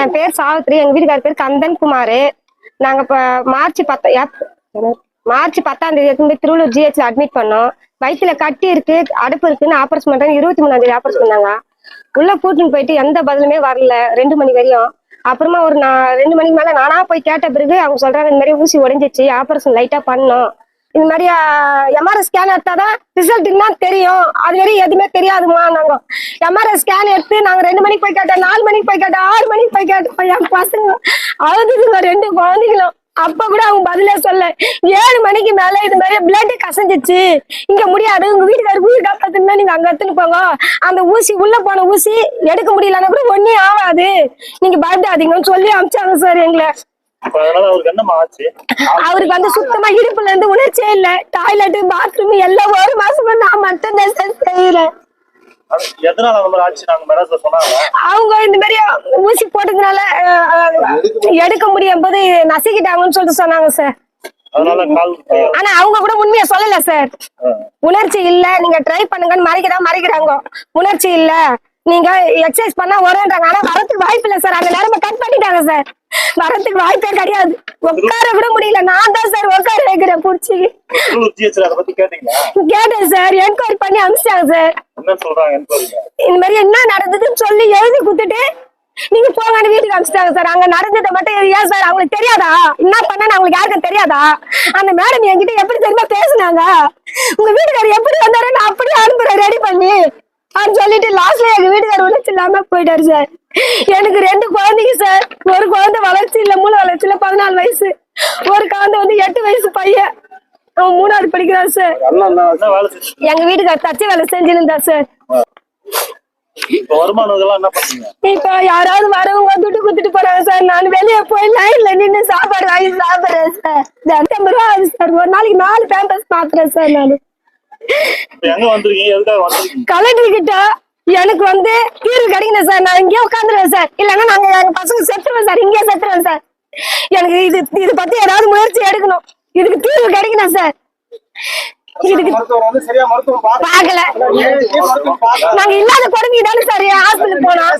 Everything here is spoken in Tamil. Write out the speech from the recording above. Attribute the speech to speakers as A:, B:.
A: என் பேர் சாவித்ரி எங்க வீட்டுக்கார பேர் கந்தன் குமார் நாங்க இப்ப மார்ச் பத்த மார்ச் பத்தாம் தேதி திருவள்ளூர் ஜிஹெச்ல அட்மிட் பண்ணோம். வயித்துல கட்டி இருக்கு அடுப்பு இருக்குன்னு ஆபரேஷன் பண்றாங்க இருபத்தி மூணாம் தேதி ஆபரேஷன் பண்ணாங்க. உள்ள கூட்டின்னு போயிட்டு எந்த பதிலுமே வரல. ரெண்டு மணி வரையும். அப்புறமா ஒரு நான் ரெண்டு மணிக்கு மேல நானா போய் கேட்ட பிறகு அவங்க சொல்றாங்க இந்த மாதிரி ஊசி உடைஞ்சிச்சு ஆபரேஷன் லைட்டா பண்ணோம். இந்த மாதிரி எம்ஆர்ஐ ஸ்கேன் எடுத்தாதான் ரிசல்ட் என்ன தெரியும். அது வரையும் எதுவுமே தெரியாதுமா நாங்க. எம்ஆர்ஐ ஸ்கேன் எடுத்து நாங்க ரெண்டு மணிக்கு போய் கேட்டோம் நாலு மணிக்கு போய் கேட்டோம் ஆறு மணிக்கு போய் கேட்டோம். என் பசங்க அழுதுங்க ரெண்டு குழந்தைகளும். அப்ப கூட அவங்க பதிலே சொல்ல ஏழு மணிக்கு மேல இது மாதிரி பிளட் கசஞ்சிச்சு. இங்க முடியாது உங்க வீட்டுக்கார உயிர் காப்பாத்துனா நீங்க அங்க எடுத்துன்னு போங்க. அந்த ஊசி உள்ள போன ஊசி எடுக்க முடியலன்னா கூட ஒன்னே ஆகாது. நீங்க பயப்படாதீங்கன்னு சொல்லி அமிச்சாங்க சார் எங்களை.
B: அவருக்கு
A: வந்து சுத்தமா இடுப்புல இருந்து உணர்ச்சியே இல்ல. டாய்லெட் பாத்ரூம் எல்லாம் ஒரு மாசமா நான் மட்டும் தான் செய்யறேன் அவங்க இந்த மாதிரி ஊசி போட்டதுனால எடுக்க முடியும் போது நசிக்கிட்டாங்கன்னு சொல்லிட்டு சொன்னாங்க சார் ஆனா அவங்க கூட உண்மையை சொல்லல சார் உணர்ச்சி இல்ல. நீங்க ட்ரை பண்ணுங்கன்னு மறைக்கிறா மறைக்கிறாங்க. உணர்ச்சி இல்ல. நீங்க எக்ஸசைஸ் பண்ணா வரேன்றாங்க ஆனா வரதுக்கு வாய்ப்பு இல்ல சார் அந்த நேரமா பண்ணிட்டாங்க சார். வரதுக்கு வாய்ப்பே கிடையாது. உட்கார கூட முடியல. நான் தான் சார் உட்கார வைக்கிறேன் புடிச்சு. கேட்டேன் சார். என்கொயரி பண்ணி அனுப்பிச்சிட்டாங்க சார். இந்த மாதிரி என்ன நடந்ததுன்னு சொல்லி எழுதி கொடுத்துட்டு நீங்க போங்கன்னு வீட்டுக்கு அனுப்பிச்சிட்டாங்க சார். அங்க நடந்ததை மட்டும் ஏன் சார்? அவங்களுக்கு தெரியாதா? என்ன பண்ணா அவங்களுக்கு யாருக்கும் தெரியாதா? அந்த மேடம் என்கிட்ட எப்படி தெரியுமா பேசுனாங்க? உங்க வீட்டுக்காரர் எப்படி வந்தாரு நான் அப்படியே அனுப்புறேன் ரெடி பண்ணி. அப்படின்னு சொல்லிட்டு லாஸ்ட்ல எங்க வீட்டுக்காரர் உணர்ச்சி இல்லாம போயிட்டாரு சார். எனக்கு ரெண்டு குழந்தைங்க சார். ஒரு குழந்தை வளர்ச்சி இல்ல மூணு வளர்ச்சி இல்ல பதினாலு வயசு. ஒரு குழந்தை வந்து எட்டு வயசு பையன். அவன் மூணாவது படிக்கிறான் சார். எங்க வீட்டுக்காரர் தச்சு வேலை செஞ்சுன்னு இருந்தா சார்
B: இப்ப
A: யாராவது வரவங்க துட்டு குடுத்துட்டு போறாங்க சார். நான் வெளியே போய் லைன்ல நின்னு சாப்பாடு வாங்கி சாப்பிடுறேன் சார். ஐம்பது ரூபா ஆகுது சார். ஒரு நாளைக்கு நாலு பேம்பர்ஸ் பாக்குறேன் சார் நான். கலெக்டர் கிட்ட எனக்கு வந்து தீர்வு கிடைக்கணும் சார். நான் இங்கேயே உட்காந்துருவேன் சார். இல்லைன்னா நாங்க எங்க பசங்க செத்துருவேன் சார். இங்கேயே செத்துருவேன் சார். எனக்கு இது இது பத்தி ஏதாவது முயற்சி எடுக்கணும். இதுக்கு தீர்வு கிடைக்கணும் சார். இதுக்கு
C: பார்க்கல?
A: நாங்க இல்லாத குழந்தைங்க தானே சார் ஹாஸ்பிட்டல் போனோம்